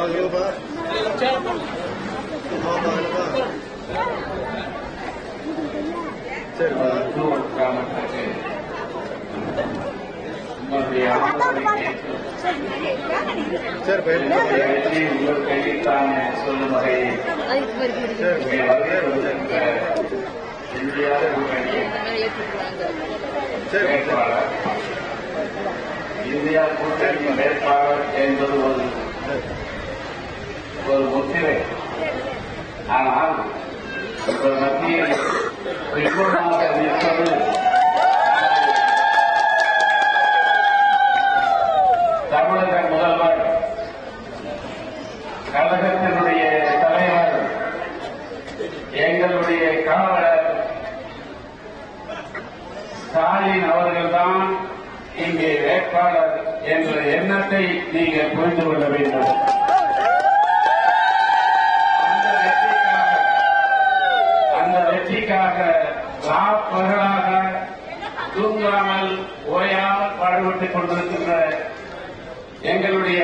வா இங்க வா ஆமா வா சரி வா தூர் கிராமத்திற்கு உங்களுடைய ஆதரவை கேட்டு சரி பையன் வெற்றி உங்கள் கையில்தான் சொல்லும் வகையில் சரி இங்கே வருகை வந்திருந்த இந்தியாவில் இருக்கக்கூடிய சரி வேட்பாளர் இந்தியா கூட்டணி வேட்பாளர் என்பது ஒரு ஒரு முத்திரை. ஆனால் ஒரு மத்தியில் பின்புறமாக நிற்பது தமிழக முதல்வர் கழகத்தினுடைய தலைவர் எங்களுடைய காவலர் ஸ்டாலின் அவர்கள்தான் இங்கே வேட்பாளர் என்ற எண்ணத்தை நீங்கள் புரிந்து கொள்ள வேண்டும்.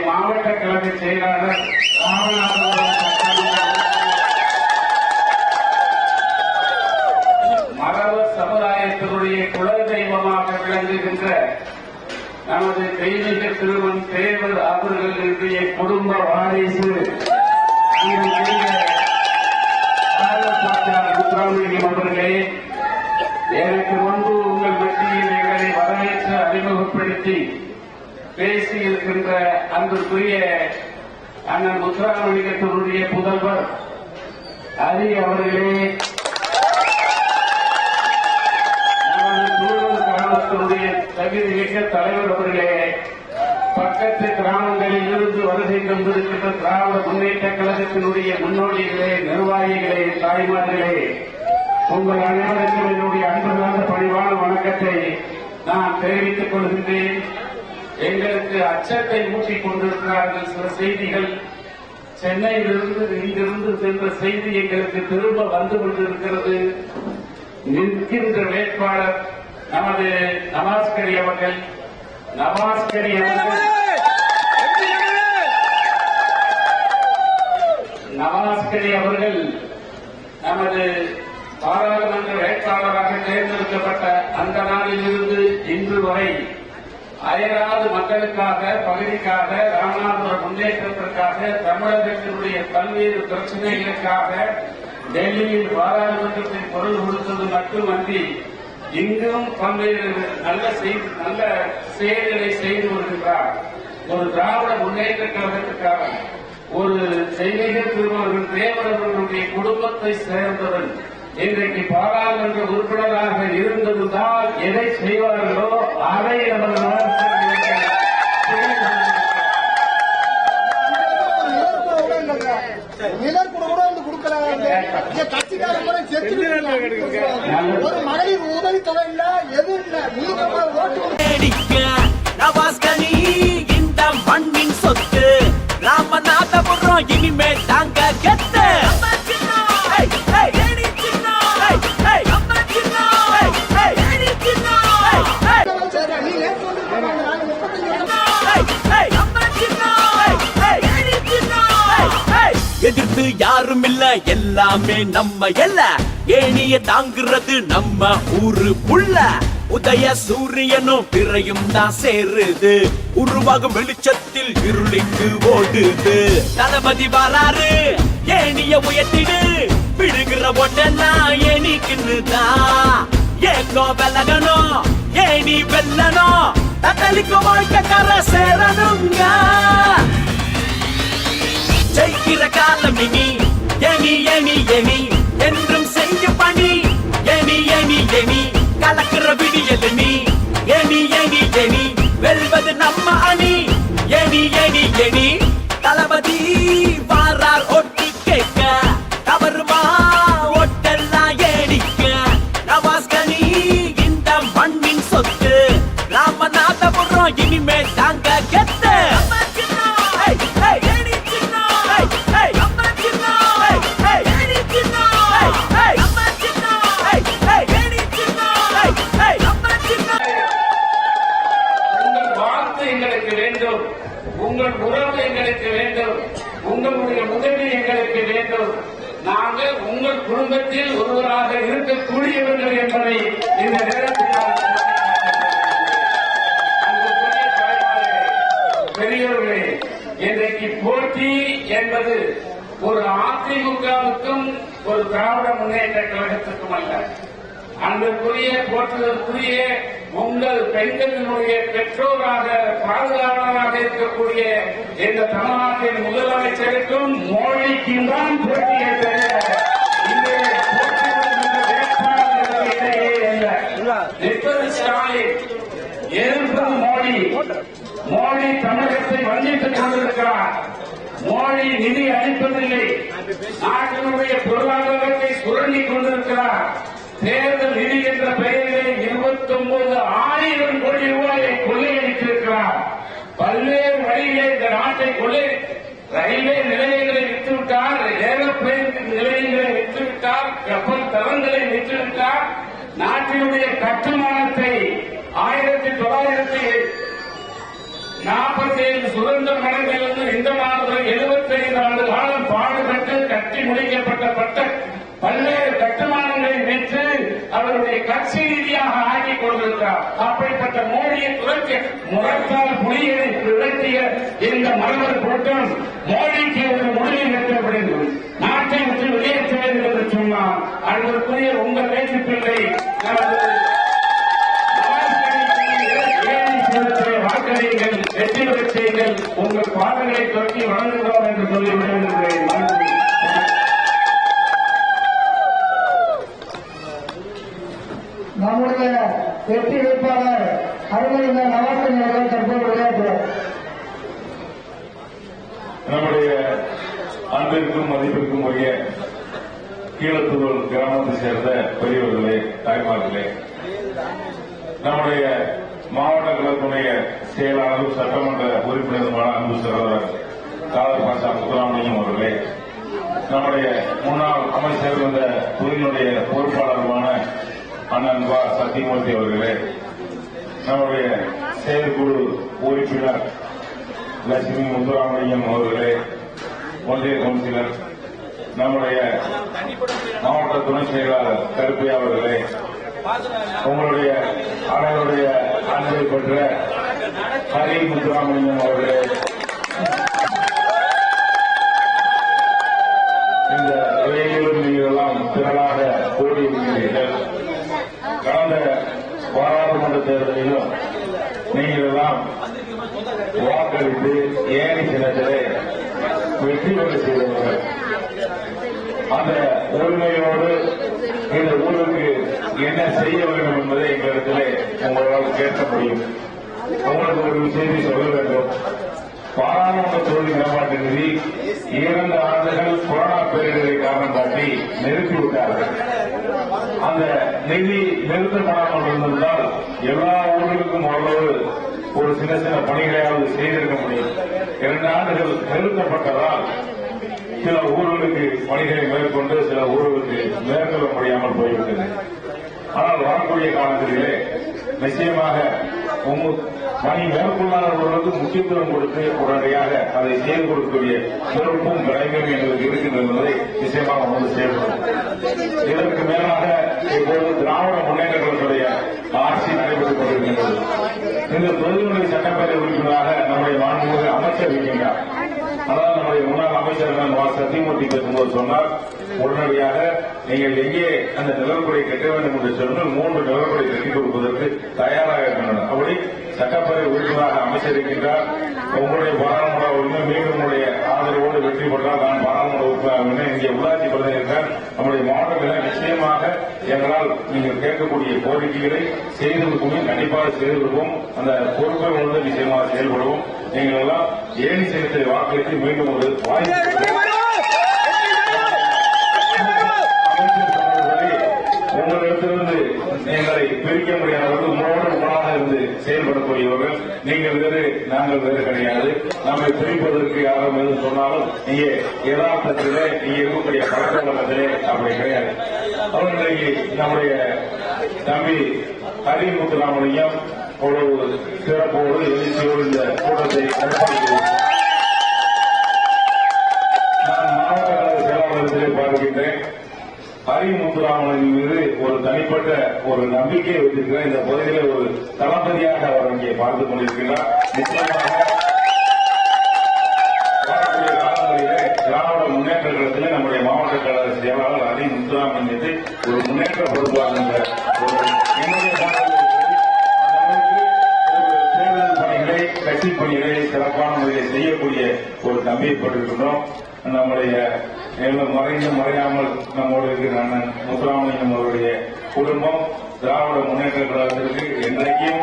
மாவட்ட கழக செயலாளர் ராமநாதபுரம் சட்டமன்ற மரபு சமுதாயத்தினுடைய குலதெய்வமாக விளங்குகின்ற நமது தெய்வீக திருமண் தேவர் அவர்களுடைய குடும்ப வாரிசு அன்பிற்குரிய ஆலப்பாட்டார் முத்துராமலிங்கம் அவர்களே எனக்கு முன்பு உங்கள் மத்தியில் எங்களை வரவேற்று அறிமுகப்படுத்தி பேசியிருக்கின்ற அன்பிற்குரிய அண்ணன் முத்துராமலிங்கத்தினுடைய புதல்வர் ஹரி அவர்களே நமது தூரல் கிராமத்தினுடைய தகுதிமிக்க தலைவர் அவர்களே பக்கத்து கிராமங்களில் இருந்து வருகை தந்திருக்கின்ற திராவிட முன்னேற்ற கழகத்தினுடைய முன்னோடிகளே நிர்வாகிகளே தாய்மார்களே உங்கள் அனைவருக்கும் என்னுடைய அன்பு பணிவான வணக்கத்தை நான் தெரிவித்துக் கொள்கின்றேன். எங்களுக்கு அச்சத்தை ஊற்றிக் கொண்டிருக்கிறார்கள் சில செய்திகள். சென்னையிலிருந்து இங்கிருந்து சென்ற செய்தி எங்களுக்கு திரும்ப வந்து கொண்டிருக்கிறது. நிற்கின்ற வேட்பாளர் நமது நவாஸ்கரி அவர்கள். நவாஸ்கரி அவர்கள். நவாஸ்கரி அவர்கள் நமது பாராளுமன்ற வேட்பாளராக தேர்ந்தெடுக்கப்பட்ட அந்த நாளிலிருந்து இன்று வரை அயராது மக்களுக்காக பகுதிக்காக ராமநாதபுரம் முன்னேற்றத்திற்காக தமிழகத்தினுடைய பல்வேறு பிரச்சனைகளுக்காக டெல்லியில் பாராளுமன்றத்தில் குரல் கொடுத்தது மட்டுமன்றி இங்கும் பல்வேறு நல்ல செய்து நல்ல செயல்களை செய்து வருகின்றார் ஒரு திராவிட முன்னேற்ற கழகத்துக்காக ஒரு செய்திகள் திருமணம் தேவரவர்களுடைய குடும்பத்தை சேர்ந்தவன் இன்றைக்கு பாராளுமன்ற உறுப்பினராக இருந்திருந்தால் எதை செய்வார்களோ அதை நமது ஒரு மகளிர் உதவி தொகை இல்ல இல்ல நீங்க இந்த மண்ணின் சொத்து ராமநாதபுரம் இனிமே தாங்க கெத்து இல்ல எல்லாமே நம்ம எல்ல. ஏனிய தாங்குறது நம்ம ஊரு புள்ள உதய சூரியனும் பிறையும் தான் சேருது. உருவாகும் வெளிச்சத்தில் இருளிக்கு ஓடுது. தளபதி வராரு ஏனிய உயர்த்திடு. விழுகிற ஒட்டெல்லாம் ஏணிக்குன்னுதான் ஏக்கோ வெல்லகனோ ஏணி வெல்லணும் தத்தளிக்கும் வாழ்க்கை கரை சேரணுங்க? ஜெயிக்கிற காலம் இனி எமி எமி எமி என்றும் செஞ்சு பணி. எமி எமி எமி கலக்கிற விடியல் நீ எமி எமி எமி வெல்வது நம்ம அணி. எமி எமி எமி தளபதி அதிமுகவுக்கும் ஒரு திராவிட முன்னேற்ற கழகத்திற்கும் அல்ல. அன்புக்குரிய போற்றுதற்குரிய உங்கள் பெண்களினுடைய பெற்றோராக பாதுகாவலராக இருக்கக்கூடிய இந்த தமிழ்நாட்டின் முதலமைச்சருக்கும் மோடிக்கும் தான் போட்டியை நிற்பது ஸ்டாலின் எதிர்ப்பது மோடி மோடி தமிழகத்தை வஞ்சித்துக் கொண்டிருக்கிறார். மோடி நிதி அளிப்பதில்லை. நாட்டினுடைய பொருளாதாரத்தை சுரண்டிக் கொண்டிருக்கிறார். தேர்தல் நிதி என்ற பெயரிலே இருபத்தி ஒன்பது ஆயிரம் கோடி ரூபாயை கொள்ளையடித்திருக்கிறார். பல்வேறு வழியிலே இந்த நாட்டை கொள்ளை ரயில்வே நிலையங்களை விற்றுவிட்டார் ஏரோப்ளேன் நிலையங்களை விற்றுவிட்டார் கப்பல் தளங்களை விற்றுவிட்டார். நாட்டினுடைய கட்டுமானத்தை ஆயிரத்தி தொள்ளாயிரத்தி நாற்பத்தி ஐந்து சுதந்திர மனதிலிருந்து இந்த மாதம் கட்டி முடிக்கப்பட்ட பல்வேறு கட்டுமானங்களை விற்று அவருடைய கட்சி ரீதியாக ஆக்கிக் கொண்டிருக்கிறார் அப்படிப்பட்ட மோடியை துறைக்க முரத்தால் புலிகளை விரட்டிய இந்த மரபர் கூட்டம் மோடிக்கு ஒரு முடிவு எட்டப்படுகிறது நாட்டை விட்டு வெளியேற்ற வேண்டும் என்று சொன்னார். அதற்குரிய உங்கள் பேச்சு பிள்ளை வாக்களியுங்கள் வெற்றி பெறச் செய்யுங்கள் உங்கள் பாதங்களை தொட்டி வழங்குகிறோம் என்று சொல்லி விடுகின்றேன் நன்றி நம்முடைய வெற்றி வேட்பாளர் அறிஞர் நவாசன் அவர்கள் தற்போது விளையாட்டுவார் நம்முடைய அன்பிற்கும் மதிப்பிற்கும் உரிய கீழத்தூர் கிராமத்தை சேர்ந்த பெரியவர்களே தாய்மார்களே நம்முடைய மாவட்ட கழகத்துடைய செயலாளரும் சட்டமன்ற உறுப்பினருமான அன்பு சகோதரர் காதர் பாஷா முத்துராமலிங்கம் அவர்களே நம்முடைய முன்னாள் அமைச்சர் இருந்த துறையினுடைய பொறுப்பாளருமான அண்ணன் வா. சத்தியமூர்த்தி அவர்களே நம்முடைய செயற்குழு உறுப்பினர் லட்சுமி முத்துராமலிங்கம் அவர்களே ஒன்றிய கவுன்சிலர் நம்முடைய மாவட்ட துணை செயலாளர் கருப்பையா அவர்களே உங்களுடைய அனைவருடைய அன்பை பெற்ற ஹரி முத்துராமலிங்கம் அவர்களே இந்த வேலையிலும் நீங்களெல்லாம் திரளாக கூடியிருக்கிறீர்கள் கடந்த பாராளுமன்ற தேர்தலிலும் நீங்கள் எல்லாம் வாக்களித்து ஏழை சின்னத்திலே வெற்றி பெற செய்தவர்கள் அந்த உரிமையோடு இந்த ஊருக்கு என்ன செய்ய வேண்டும் என்பதை எங்களிடத்திலே உங்களால் கேட்க முடியும் உங்களுக்கு ஒரு செய்தி சொல்ல வேண்டும் பாராளுமன்ற தொழில் மேம்பாட்டு நிதி இரண்டு ஆண்டுகள் கொரோனா பேரிடரை காரணம் காட்டி நிறுத்திவிட்டார்கள் அந்த நிதி நிறுத்தப்படாமல் இருந்திருந்தால் எல்லா ஊர்களுக்கும் ஓரளவு ஒரு சின்ன சின்ன பணிகளையாவது செய்திருக்க முடியும். இரண்டு ஆண்டுகள் நிறுத்தப்பட்டதால் சில ஊர்களுக்கு பணிகளை மேற்கொண்டு சில ஊர்களுக்கு மேற்கொள்ள முடியாமல் போய்விட்டது. ஆனால் வரக்கூடிய காலத்திலே நிச்சயமாக பணி மேற்கொள்ளாதவர்களுக்கு முக்கியத்துவம் கொடுத்து உடனடியாக அதை செயல் கொடுக்கக்கூடிய சிறப்பும் கடமையும் எங்களுக்கு இருக்கின்றது என்பதை நிச்சயமாக வந்து செயல்படும். இதற்கு மேலாக இப்போது திராவிட முன்னேற்றங்களுடைய ஆட்சி நடைபெற்றுக் கொண்டிருக்கின்றது. இந்த தொழில்முறை சட்டப்பேரவை உறுப்பினராக நம்முடைய மாண்புமிகு அமைச்சர் இருக்கின்றார். நம்முடைய முன்னாள் அமைச்சர் வா சத்தியமூர்த்தி பேசும்போது சொன்னார் உடனடியாக நீங்கள் எங்கே அந்த நிலவுக்குறை கட்ட வேண்டும் என்று சொன்னால் மூன்று நிலவுக்குறை கட்டிக் கொடுப்பதற்கு தயாராக இருக்கின்றனர். அப்படி சட்டப்பேரவை உறுப்பினராக அமைச்சிருக்கின்றார். உங்களுடைய பாராளுமன்ற உரிமை மீண்டும் உங்களுடைய ஆதரவோடு வெற்றி பெற்றால் நான் பாராளுமன்ற உறுப்பினர் இங்கே உள்ளாட்சி பிரதிநிதிகள் நம்முடைய மாவட்டங்களில் நிச்சயமாக எங்களால் நீங்கள் கேட்கக்கூடிய கோரிக்கைகளை செய்து கொடுப்போம் கண்டிப்பாக செய்து கொடுப்போம் அந்த பொறுப்பை உணர்ந்து நிச்சயமாக செயல்படுவோம். நீங்கள் எல்லாம் ஏணி சின்னத்தை வாக்களித்து மீண்டும் ஒரு வாய்ப்பு உங்களிடத்திலிருந்து எங்களை பிரிக்க முடியாதவர்கள் உங்களோடு உணவாக இருந்து செயல்படக்கூடியவர்கள். நீங்கள் வேறு நாங்கள் வேறு கிடையாது. நம்மை பிரிப்பதற்கு யாரும் எதுவும் சொன்னாலும் நீங்க யதார்த்தத்திலே நீங்க இருக்கக்கூடிய பழக்க வழக்கத்திலே அப்படி கிடையாது. அவர்களை நம்முடைய தம்பி ஹரிமுத்துராமலிங்கம் ஒரு சிறப்போடு எழுச்சியோடு இந்த கூட்டத்தை நான் மாவட்ட அளவு செயலாளரத்திலே பார்க்கின்றேன். ஹரிமுத்துராமலிங்கம் மீது ஒரு தனிப்பட்ட ஒரு நம்பிக்கையை வைத்திருக்கிறேன். இந்த பகுதியில் ஒரு தளபதியாக அவர் அங்கே பார்த்துக் கொண்டிருக்கிறார். நிச்சயமாக ஒரு முன்னேற்ற பொறுப்பாளங்க ஒரு என்னுடைய தேர்தல் பணிகளை கட்சி பணிகளை சிறப்பான முறையில் செய்யக்கூடிய ஒரு தம்பியை நம்முடைய மறைந்து மறையாமல் நம்மோடு இருக்கிற அண்ணன் முத்துராமலிங்கம் அவருடைய குடும்பம் திராவிட முன்னேற்ற கழகத்திற்கு என்றைக்கும்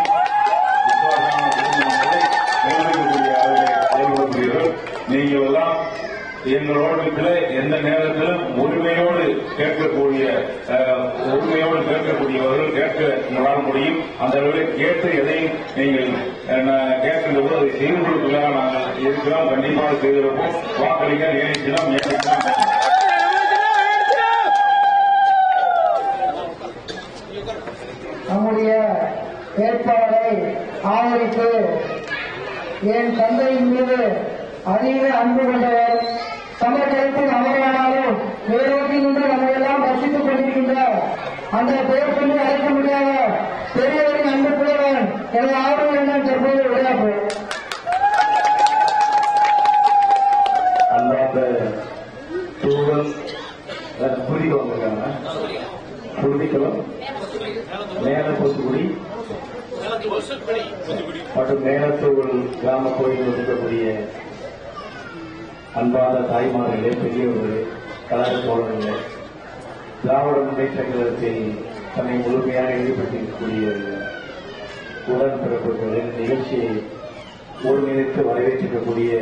விசுவாசமான நீங்கள் எல்லாம் எங்களோடு எந்த நேரத்திலும் உரிமையோடு கேட்கக்கூடிய உண்மையோடு கேட்கக்கூடியவர்கள் கேட்க முடியும். அந்த அளவில் கேட்டு எதையும் நீங்கள் அஹ், கேட்கின்ற போது அதை செய்து கொடுக்கலாம் நாங்கள் இருக்கலாம் கண்டிப்பாக செய்திருப்போம். வாக்களிக்க நியமிக்கலாம் நியமிக்கலாம். நம்முடைய வேட்பாளரை ஆதரித்து என் தந்தையின் மீது அதிக அன்பு கொண்டவர் அந்த பெயர் சொல்லி அழைக்க முடியாத பெரியவரின் அன்பு புலவன் எனது ஆர்வம் என்ன தற்போது விளையாட்டு அன்பார்ந்த தூவல் புரிக்க வந்திருக்காங்க. புரிதிக்கலாம் மேல பொசுக்குடி மற்றும் மேலத்தூவல் கிராம கோயில் இருக்கக்கூடிய அன்பார்ந்த தாய்மார்களே பெரியவர்களே கலாச்சார தோழர்களே திராவிட முன்னேற்ற கழகத்தில் தன்னை முழுமையாக ஈடுபட்டிருக்கக்கூடிய உடன்பிறப்புகளின் நிகழ்ச்சியை ஒருங்கிணைத்து வரவேற்றிருக்கக்கூடிய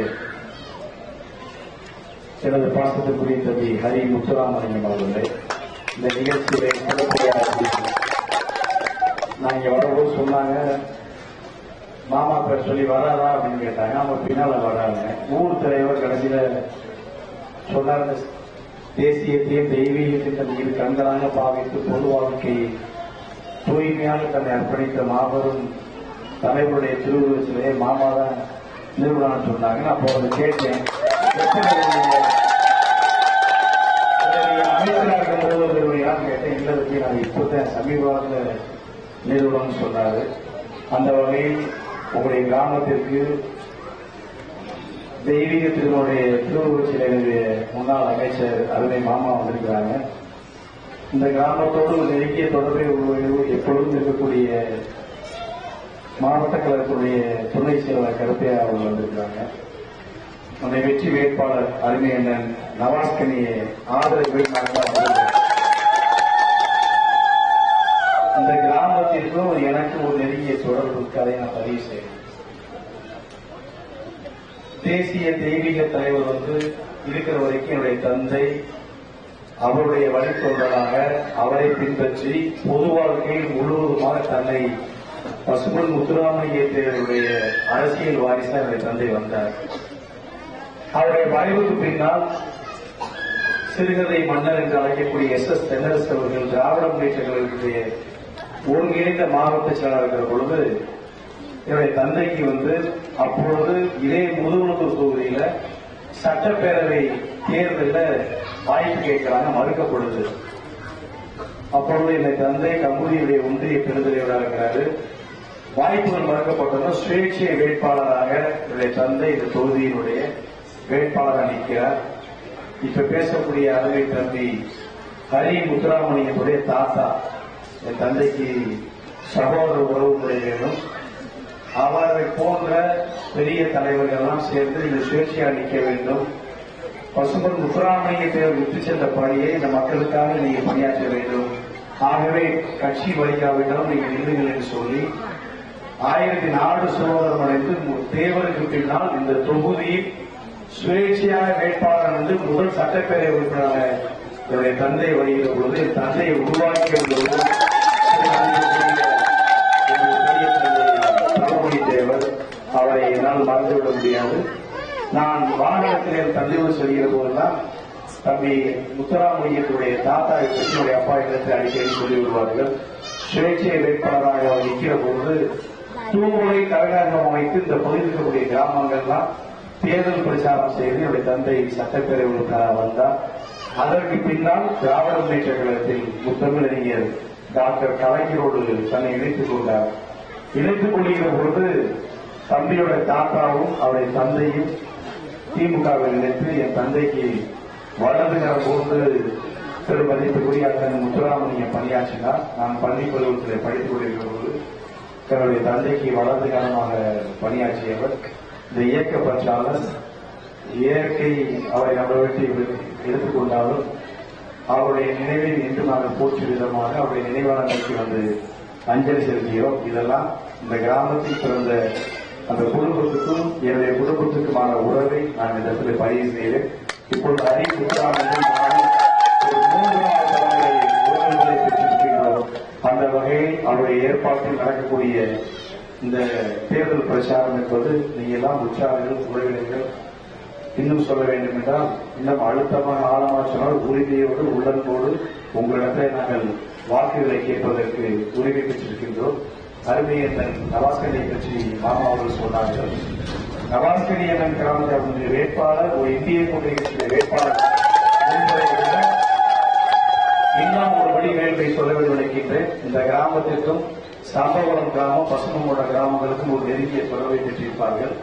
எனது பாசத்துக்குரிய தம்பி ஹரி முத்துராமலிங்கம் அவர்களை இந்த நிகழ்ச்சியை நான் இங்க வரும்போது சொன்னாங்க மாமா பேர் சொல்லி வராதா அப்படின்னு கேட்டாங்க. அவங்க பின்னால வராங்க. ஊர் தலைவர் கடைசியில சொன்னார் தேசியத்தையும் தெய்வீகத்தையும் தன் இரு கண்களாக பாவித்து பொது வாழ்க்கையை தூய்மையாக தன்னை அர்ப்பணித்த மாபெரும் தலைவருடைய திருவுருவத்திலே மாமா தான் நிறுவனம் சொன்னாங்க. நான் அப்போ அதை கேட்டேன். கேட்டேன் இல்லை நான் இப்போதான் சமீபத்தில் நிறுவனம் சொன்னாரு அந்த வகையில் உங்களுடைய கிராமத்திற்கு தெய்வீக திருவனுடைய திருவுருவச்சிலையுடைய முன்னாள் அமைச்சர் அருமை மாமா வந்திருக்கிறாங்க. இந்த கிராமத்தோடு ஒரு நெருங்கிய தொடர்பை எப்பொழுதும் இருக்கக்கூடிய மாவட்ட கழகத்துடைய துணை செயலாளர் கருப்பையா அவர்கள் வந்திருக்கிறாங்க. அந்த வெற்றி வேட்பாளர் அருமை அண்ணன் நவாஸ்கனியை ஆதரவு அந்த இந்த கிராமத்திற்கும் எனக்கு ஒரு நெருங்கிய தொடர்பு இருக்கு நான் பதிவு செய்யணும் தேசிய தெய்வீக தலைவர் வந்து இருக்கிற வரைக்கும் என்னுடைய தந்தை அவருடைய வழித்தொண்டராக அவரை பின்பற்றி பொது வாழ்க்கையில் முழுவதுமாக தன்னை பசுமன் முத்துராமலிங்க தேவருடைய அரசியல் வாரிசா என்னுடைய தந்தை வந்தார். அவருடைய மறைவுக்கு பின்னால் சிறுகதை மன்னர் என்று அழைக்கக்கூடிய எஸ் எஸ் தென்னரசு அவர்கள் திராவிட முன்னேற்ற கழகத்துடைய ஒருங்கிணைந்த மாவட்ட செயலாளர் இருக்கிற பொழுது என்னுடைய தந்தைக்கு வந்து அப்பொழுது இதே முதுகுளத்தூர் தொகுதியில சட்டப்பேரவை தேர்தலில் வாய்ப்பு கேட்கிறாங்க மறுக்கப்படுது. அப்பொழுது என்னை தந்தை கம்பெனியுடைய ஒன்றிய பெருந்தலைவராக இருக்கிறாரு. வாய்ப்புகள் மறுக்கப்பட்டதும் சுயேட்சை வேட்பாளராக என்னுடைய தந்தை இந்த தொகுதியினுடைய வேட்பாளராக நிற்கிறார். இப்ப பேசக்கூடிய அருமை தம்பி ஹரி முத்துராமலிங்கத்துடைய தாத்தா. என் தந்தைக்கு சகோதர உறவு முறை வேணும் அவரை போன்ற பெரிய தலைவர்கள் எல்லாம் சேர்ந்து இந்த சுயேட்சையா அளிக்க வேண்டும். பசுமன் முத்துராமலிங்கத்தை விட்டு சென்ற பணியை இந்த மக்களுக்காக நீங்க பணியாற்ற வேண்டும். ஆகவே கட்சி வழிகாவிடம் நீங்க நில்லுங்கள் என்று சொல்லி ஆயிரத்தி நாலு சுதந்திரம் அடைந்து தேவருக்கு பின்னால் இந்த தொகுதியில் சுயேட்சையான வேட்பாளர் வந்து முதல் சட்டப்பேரவை உறுப்பினராக என்னுடைய தந்தை வருகிற பொழுது என் தந்தையை உருவாக்கிய பொழுது மறந்துவிட முடியாது. நான் வாகனத்தில் என் தந்தையோடு செல்கிற போதெல்லாம் தம்பி முத்துராமலிங்கத்துடைய தாத்தா என்னுடைய அப்பா இடத்தை அடிக்கடி சொல்லி விடுவார்கள் சுயேட்சை வேட்பாளராக அவர் நிற்கிற பொழுது தூங்குலை கழகம் அமைத்து இந்த பகுதியில் இருக்கக்கூடிய கிராமங்கள்லாம் தேர்தல் பிரச்சாரம் செய்து என்னுடைய தந்தை சட்டப்பேரவை உறுப்பினராக வந்தார். அதற்கு பின்னால் திராவிட முன்னேற்ற கழகத்தில் முத்தமிழறிஞர் டாக்டர் கலைஞரோடு தன்னை இணைத்துக் கொண்டார். இணைத்துக் கொள்கிற பொழுது தம்பியோட தாத்தாவும் அவருடைய தந்தையும் திமுகவில் நினைத்து என் தந்தைக்கு வலதுகரம் போது பெரும் மதிப்புக்குரிய அண்ணன் முத்துராமலிங்கம் பணியாற்றினார். நான் பள்ளி பருவத்தில் படித்துக் கொண்டிருக்கிற போது தன்னுடைய தந்தைக்கு வலது காலமாக பணியாற்றியவர். இந்த இயக்க பற்றாளர் இயற்கை அவரை நம்ம வெட்டி எடுத்துக்கொண்டாலும் அவருடைய நினைவை இன்று நாங்கள் போற்றும் விதமாக அவருடைய நினைவாளர்களுக்கு வந்து அஞ்சலி செலுத்துகிறோம். இதெல்லாம் இந்த கிராமத்தில் பிறந்த அந்த குடும்பத்துக்கும் என்னுடைய குடும்பத்துக்குமான உறவை நான் இந்த இடத்துல பதிவு செய்தேன். இப்பொழுது அரி புத்தாண்டில் அந்த வகையில் அவருடைய ஏற்பாட்டில் நடக்கக்கூடிய இந்த தேர்தல் பிரச்சாரம் என்பது நீங்க எல்லாம் உற்சாகங்கள் உறவினர்கள் இன்னும் சொல்ல வேண்டும் என்றால் இன்னும் அழுத்தமான ஆழமாக சொன்னால் உரிமையோடு உள்ளன்போடு உங்களிடத்தை நாங்கள் வாக்குகளை கேட்பதற்கு உரிமை பெற்றிருக்கின்றோம். அருமையண்ணன் நவாஸ்கரை பற்றி மாமா அவர்கள் சொன்னார்கள். நவாஸ்கரி அண்ணன் கிராமத்தை அவருடைய வேட்பாளர் ஒரு இந்திய கூட்டணி வேட்பாளர் இன்னும் ஒரு படி வேள்வை சொல்ல வேண்டும் இந்த கிராமத்திற்கும் சம்பவரம் கிராமம் பசுமோட கிராமங்களுக்கும் ஒரு நெருங்கிய தொடர்பை பெற்றிருப்பார்கள்.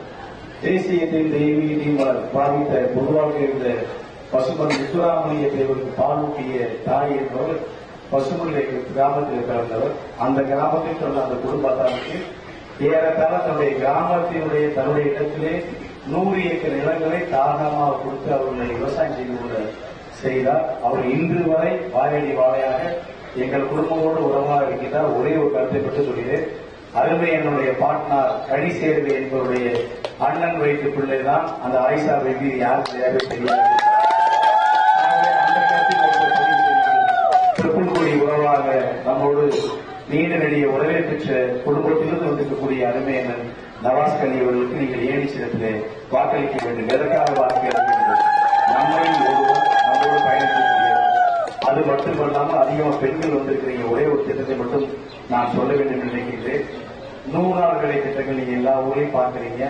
தேசியத்தின் தெய்வீகத்தையும் பாதித்த பொதுவாக இருந்த பசுமன் முத்துராமலிய தேவருக்கு பாலூட்டிய தாய் என்பவர் பசுமலை கிராமத்தில் பிறந்தவர். அந்த கிராமத்தை சொன்ன அந்த குடும்பத்தாருக்கு ஏறத்தாழ தன்னுடைய கிராமத்தினுடைய தன்னுடைய இடத்திலே நூறு ஏக்கர் நிலங்களை தாராளமாக கொடுத்து அவருடைய விவசாயம் செய்து கொள்ள செய்தார். அவர் இன்று வரை வாயடி வாழையாக எங்கள் குடும்பமோடு உறவாக இருக்கின்றார். ஒரே ஒரு கருத்தை பற்றி சொல்கிறேன். அருமை என்னுடைய பாட்னார் கடி என்பவருடைய அண்ணன் வயிற்று பிள்ளைதான். அந்த ஆயிஷா பேபி யார் தேவை தெரியாது நம்மோடு நீண்ட நெடிய உறவை பெற்ற குடும்பத்திலிருந்து வந்திருக்கக்கூடிய அருமையன் நவாஸ் கலி அவர்களுக்கு நீங்கள் ஏழி சிறப்பிலே வாக்களிக்க வேண்டும். எதற்காக வாக்களிக்க வேண்டும்? நம்மையும் ஒருவர் நம்மோடு பயணிக்கக்கூடியவர் அது மட்டுமல்லாமல் அதிகமாக பெண்கள் வந்திருக்கிறீங்க ஒரே ஒரு திட்டத்தை மட்டும் நான் சொல்ல வேண்டும் என்று நினைக்கின்றேன். நூறு நாள் வேலை திட்டங்கள் நீங்க எல்லா ஊரையும் பார்க்குறீங்க.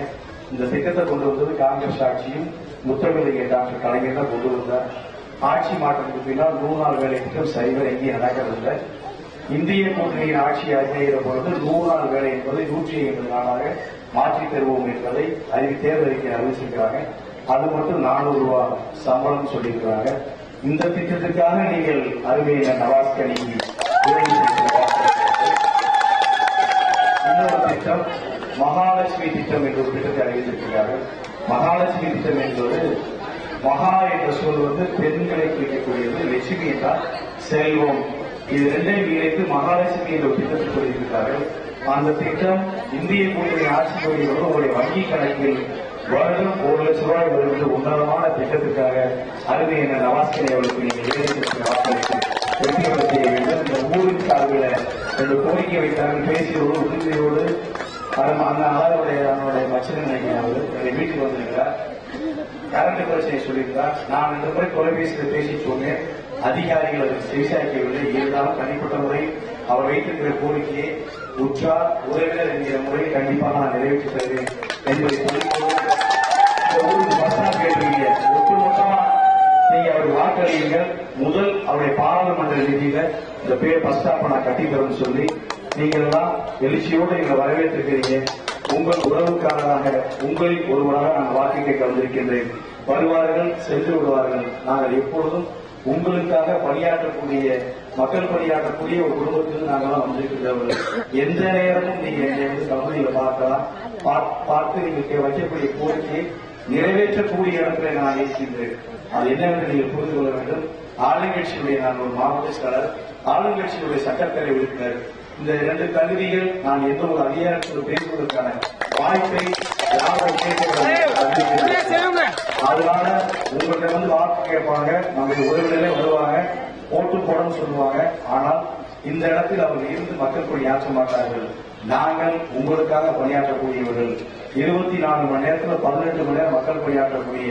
இந்த திட்டத்தை கொண்டு வந்தது காங்கிரஸ் ஆட்சியும் முத்தமிழக டாக்டர் கலைஞர் தான் கொண்டு வந்தார். ஆட்சி மாற்றத்துக்கு பின்னால் நூறு நாள் வேலை திட்டம் சரிவர எங்கேயும் நடக்கிறதில்லை இந்திய கூட்டணியின் ஆட்சி அறிவிக்கிற பொழுது நூறு நாள் வேலை என்பதை நூற்றி ஐம்பது நாளாக மாற்றித் தருவோம் என்பதை அறிவி தேர்தலுக்கு அறிவிச்சிருக்கிறாங்க. அது மட்டும் நானூறு ரூபாய் சம்பளம் சொல்லியிருக்கிறாங்க. இந்த திட்டத்திற்காக நீங்கள் அருமையின நவாஸ் கணிக்கு இன்னொரு திட்டம் மகாலட்சுமி திட்டம் என்ற ஒரு திட்டத்தை அறிவித்திருக்கிறார்கள் மகாலட்சுமி திட்டம் என்பது மகா என்ற சொல் வந்து பெண்களை குறிக்கக்கூடியது லட்சுமி என்றால் செல்வம். இது ரெண்டையும் இணைத்து மகாலட்சுமி என்ற ஒரு திட்டத்தை சொல்லியிருக்கிறார்கள் அந்த திட்டம் இந்திய கூட்டணி ஆட்சி மொழியோடு உங்களுடைய வங்கி கணக்கில் வருடம் ஒரு லட்சம் ரூபாய் வருவது உன்னதமான திட்டத்திற்காக அருமை என நவாஸ்கரை அவர்களுக்கு நீங்கள் ஏழைகளுக்கு வாக்களித்து வெற்றி செய்ய வேண்டும் இந்த ஊரின் சார்பில் ரெண்டு கோரிக்கை வைத்தார்கள். பேசியோடு உறுதியோடு அந்த அந்த அவனுடைய மச்சனை நினைக்கிறேன் அவர் என்னுடைய வீட்டுக்கு வந்திருக்கிறார். கரண்ட் பிரச்சனை சொல்லியிருந்தார் நான் இந்த முறை தொலைபேசியில் பேசி சொன்னேன். அதிகாரிகள் அதற்கு செவிசாய்க்கவில்லை இருந்தாலும் தனிப்பட்ட முறை அவர் வைத்திருக்கிற கோரிக்கையை உற்றார் உறவினர் என்கிற முறையில் கண்டிப்பாக நான் நிறைவேற்றி தருவேன் என்பதை கேட்டிருக்கீங்க. ஒட்டுமொத்தமா நீங்க அவர் வாக்களியுங்கள் முதல் அவருடைய பாராளுமன்ற நிதியில இந்த பேர் பஸ் ஸ்டாப்பை நான் கட்டி சொல்லி நீங்கள் எல்லாம் எழுச்சியோடு எங்களை வரவேற்றிருக்கிறீங்க. உங்கள் உறவுக்காரராக உங்களில் ஒருவராக நான் வாக்கு கேட்க வந்திருக்கின்றேன். வருவார்கள் சென்று விடுவார்கள். நாங்கள் எப்பொழுதும் உங்களுக்காக பணியாற்றக்கூடிய மக்கள் பணியாற்றக்கூடிய ஒரு குடும்பத்தில் நாங்களாம் வந்திருக்கிறவர்கள் எந்த நேரமும் நீங்க என்னை வந்து கம்பெனியில பார்க்கலாம். பா- பார்த்து நீங்க வைக்கக்கூடிய கோரிக்கையை நிறைவேற்றக்கூடிய இடத்துல நான் இருக்கின்றேன். அது என்னவென்று நீங்கள் புரிந்து கொள்ள வேண்டும். ஆளுங்கட்சியுடைய நான் ஒரு மாவட்ட ஆளுங்கட்சியுடைய சட்டப்பேரவை உறுப்பினர். இந்த இரண்டு கல்விகள் நான் எந்த ஒரு அதிகாரத்தில் பேசுவதற்கான வாய்ப்பை யாரும் அதனால உங்கள்கிட்ட வந்து வாக்கு கேட்பாங்க நம்முடைய உறவினர்களே வருவாங்க ஓட்டு போடணும்னு சொல்லுவாங்க. ஆனால் இந்த இடத்தில் அவர்கள் இருந்து மக்கள் பணியாற்ற மாட்டார்கள்? நாங்கள் உங்களுக்காக பணியாற்றக்கூடியவர்கள். இருபத்தி நாலு மணி நேரத்துல பதினெட்டு மணி நேரம் மக்கள் பணியாற்றக்கூடிய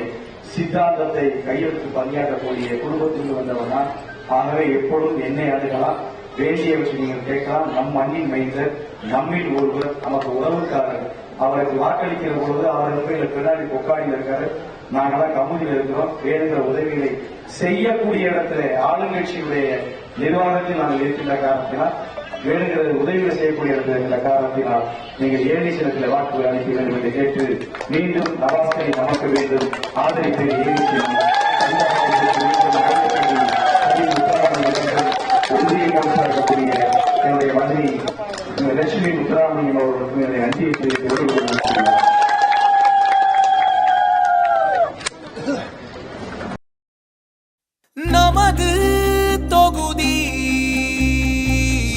சித்தாந்தத்தை கையெழுத்து பணியாற்றக்கூடிய குடும்பத்திற்கு வந்தவன் ஆகவே எப்பொழுதும் என்னை அணுகலாம் வேண்டியவற்றை நீங்கள் கேட்கலாம் நம் மண்ணின் மைந்தர் நம்மில் ஒருவர் நமக்கு உறவுக்காரர். அவருக்கு வாக்களிக்கிற பொழுது அவர் வந்து பின்னாடி கொக்காடியில் இருக்காரு. நாங்கெல்லாம் கமுதியில் இருக்கிறோம். வேணுங்கிற உதவிகளை செய்யக்கூடிய இடத்துல ஆளுங்கட்சியுடைய நிர்வாகத்தில் நாங்கள் இருக்கின்ற காரணத்தினால் வேணுங்கிற உதவிகளை செய்யக்கூடிய இடத்துல இருக்கிற காரணத்தினால் நீங்கள் ஏழை சிலத்தில் வாக்குகள் அளிக்க வேண்டும் என்று கேட்டு மீண்டும் நவாஸ்கரை நமக்க வேண்டும். ஆதரித்து ஏழை உறுதியை கொடுத்திருக்கக்கூடிய என்னுடைய மந்திரி லட்சுமி முத்துராமலிங்கம் அவர்களுக்கு என்னுடைய நன்றியை தெரிவித்துக் நமது தொகுதி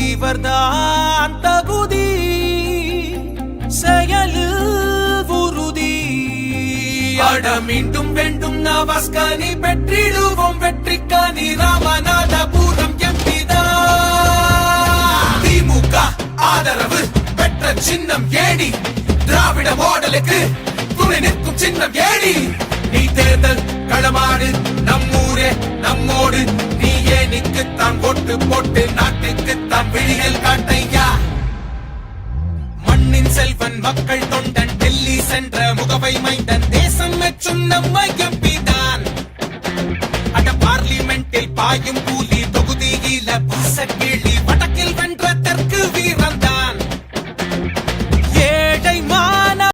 இவர்தான் தகுதி. உறுதி. அட மீண்டும் வேண்டும் நவஸ்கனி பெற்றிடுவோம் வெற்றிக்கானி ராமன் சின்னம் ஏடி. திராவிட மாடலுக்கு துணை நிற்கும் சின்னம் ஏடி. நீ தேர்தல் களமாடு நம்மூரே நம்மோடு. நீயே நிற்குத்தான் ஓட்டு போட்டு நாட்டுக்குத்தான் விழிகள் காட்டையா. மண்ணின் செல்வன் மக்கள் தொண்டன் டெல்லி சென்ற முகவை மைந்தன் தேசம் மற்றும் நம்ம எம்பி தான் அட பார்லிமெண்டில் பாயும் கூலி தொகுதியில பாச கேள்வி வடக்கில் வென்ற தெற்கு வீரந்தான்